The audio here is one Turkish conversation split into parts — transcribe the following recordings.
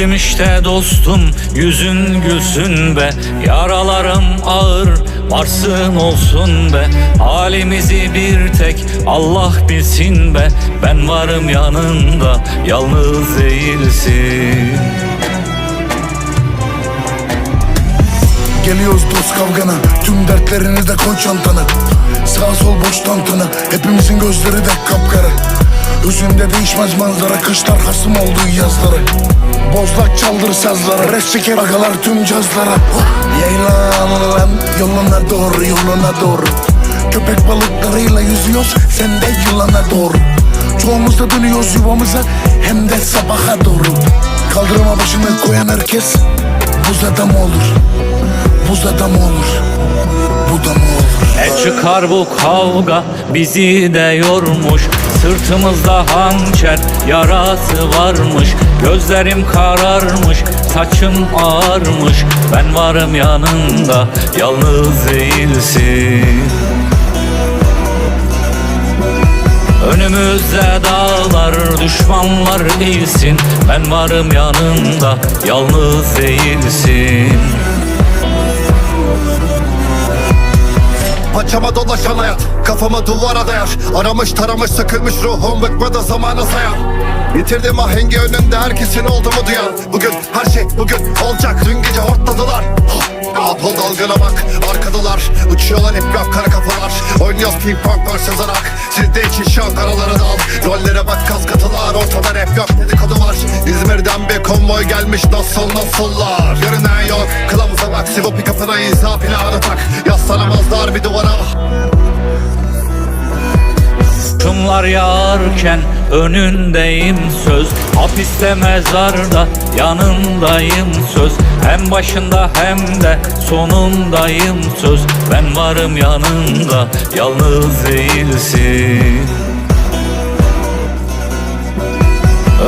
Geldim işte dostum yüzün gülsün be. Yaralarım ağır varsın olsun be. Halimizi bir tek Allah bilsin be. Ben varım yanında yalnız değilsin. Geliyoruz dost kavgana Tüm dertlerini de koy çantana. Sağ sol boş tantana Hepimizin gözleri de kapkara Özünde değişmez manzara Kışlar hasım olduğu yazları. Bozlak çaldır sazlara Res çeker agalar tüm cazlara. Yaylan lan yoluna doğru yoluna doğru. Köpek balıklarıyla yüzüyoruz Sen de yılana doğru. Çoğumuz da dönüyoruz yuvamıza Hem de sabaha doğru. Kaldırıma başını koyan herkes Buz adam olur Buz adam olur Bu da mı olur? E çıkar bu kavga bizi de yormuş Sırtımızda hançer yarası varmış Gözlerim kararmış saçım ağarmış. Ben varım yanında yalnız değilsin. Önümüzde dağlar düşmanlar değilsin. Ben varım yanında yalnız değilsin Paçama dolaşan hayat Kafama duvara dayar Aramış taramış sıkılmış ruhum Bıkmadı zamana sayar. Yitirdim ahengi önünde herkesin olduğumu duyan Bugün her şey bugün olacak Dün gece hortladılar Apple dalgana bak arkadalar. Uçuyorlar hep rap kara kafalar. Oynuyoruz ping pong var sezarak Sizde için şu an karaları da al Rollere bak kas katılar. Ortada rap yok dedikodu var. İzmir'den bir konvoy gelmiş nasıl nasıllar? Görünen yok kılavuza bak. Sivo Şumlar yağarken önündeyim söz. Hapiste mezarda yanındayım söz. Hem başında hem de sonundayım söz. Ben varım yanında yalnız değilsin.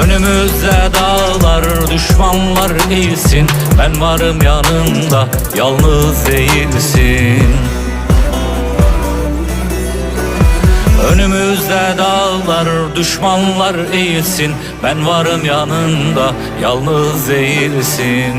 Önümüzde dağlar düşmanlar değilsin Ben varım yanında yalnız değilsin Önümüzde dağlar düşmanlar eğilsin. Ben varım yanında yalnız değilsin